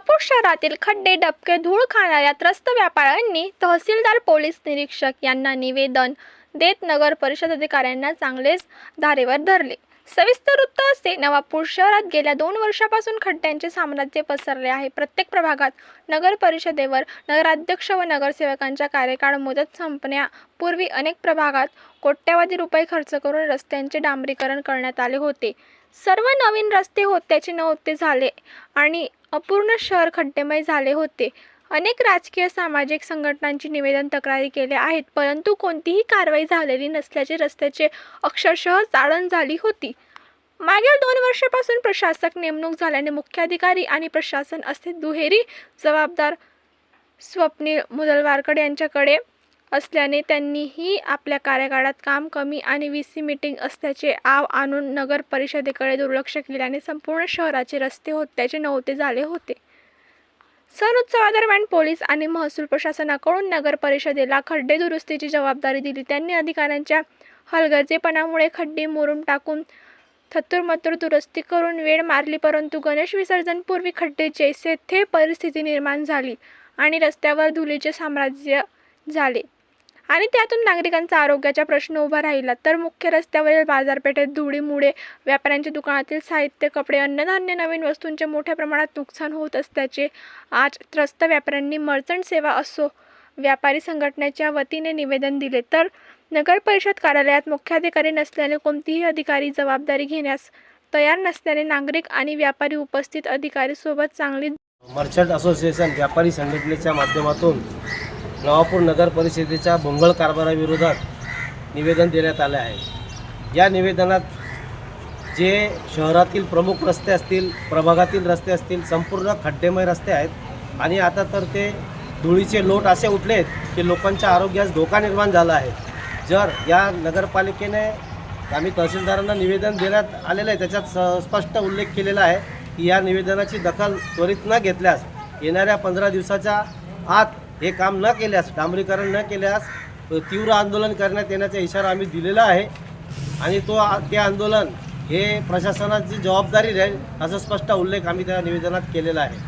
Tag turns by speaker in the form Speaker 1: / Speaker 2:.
Speaker 1: नवापूर शहरातील खड्डे डबके धूळ खाणाऱ्या त्रस्त व्यापाऱ्यांनी तहसीलदार पोलीस निरीक्षक यांना निवेदन देत नगर परिषद अधिकाऱ्यांना चांगलेच धारेवर धरले. सविस्तर वृत्त असे नवापूर शहरात गेल्या दोन वर्षापासून खड्ड्यांचे साम्राज्य पसरले आहे. प्रत्येक प्रभागात नगर परिषदेवर नगराध्यक्ष व नगरसेवकांच्या कार्यकाळ मुदत संपण्यापूर्वी अनेक प्रभागात कोट्यवधी रुपये खर्च करून रस्त्यांचे डांबरीकरण करण्यात आले होते. सर्व नवीन रस्ते होत्याचे नव्हते झाले आणि अपूर्ण शहर खड्डेमय झाले होते. अनेक राजकीय सामाजिक संघटनांची निवेदन तक्रारी केल्या आहेत परंतु कोणतीही कारवाई झालेली नसल्याचे रस्त्याचे अक्षरशः जाळण झाली होती. मागील दोन वर्षापासून प्रशासक नेमणूक झाल्याने मुख्याधिकारी आणि प्रशासन असे दुहेरी जबाबदार स्वप्नील मुदलवारकड यांच्याकडे असल्याने त्यांनीही आपल्या कार्यकाळात काम कमी आणि व्ही सी मीटिंग असल्याचे आव आणून नगर परिषदेकडे दुर्लक्ष केल्याने संपूर्ण शहराचे रस्ते होत्याचे नव्हते झाले होते. सण उत्सवादरम्यान पोलीस आणि महसूल प्रशासनाकडून नगर परिषदेला खड्डे दुरुस्तीची जबाबदारी दिली. त्यांनी अधिकाऱ्यांच्या हलगर्जेपणामुळे खड्डे मोरून टाकून थत्तुरमत्तूर दुरुस्ती करून वेळ मारली परंतु गणेश विसर्जनपूर्वी खड्डे जैसे थे परिस्थिती निर्माण झाली आणि रस्त्यावर धुलीचे साम्राज्य झाले. आणि त्यातून नागरिकांचा आरोग्याचा प्रश्न उभा राहिला. तर मुख्य रस्त्यावरील बाजारपेठेत धुळीमुळे व्यापाऱ्यांच्या दुकानातील साहित्य कपडे अन्नधान्य नवीन वस्तूंचे मोठ्या प्रमाणात नुकसान होत असल्याचे आज त्रस्त व्यापाऱ्यांनी मर्चंट सेवा असो व्यापारी संघटनेच्या वतीने निवेदन दिले. तर नगर परिषद कार्यालयात मुख्याधिकारी नसल्याने कोणतीही अधिकारी जबाबदारी घेण्यास तयार नसल्याने नागरिक आणि व्यापारी उपस्थित अधिकारी सोबत चांगली
Speaker 2: मर्चंट असोसिएशन व्यापारी संघटनेच्या माध्यमातून नवापूर नगर परिषदेच्या भोंगळ कारभाराविरोधात निवेदन देण्यात आले आहे. या निवेदनात जे शहरातील प्रमुख रस्ते असतील प्रभागातील रस्ते असतील संपूर्ण खड्डेमय रस्ते आहेत आणि आता तर ते धुळीचे लोट असे उठले आहेत की लोकांच्या आरोग्यास धोका निर्माण झाला आहे. जर या नगरपालिकेने आम्ही तहसीलदारांना निवेदन देण्यात आलेलं आहे त्याच्यात स स्पष्ट उल्लेख केलेला आहे की या निवेदनाची दखल त्वरित न घेतल्यास येणाऱ्या पंधरा दिवसाच्या आत हे काम न केल्यास डांबरीकरण न केल्यास तीव्र आंदोलन करण्यात येण्याचा इशारा आम्ही दिलेला आहे. आणि तो ते आंदोलन हे प्रशासनाची जबाबदारी राहील असा स्पष्ट उल्लेख आम्ही त्या निवेदनात केलेला आहे.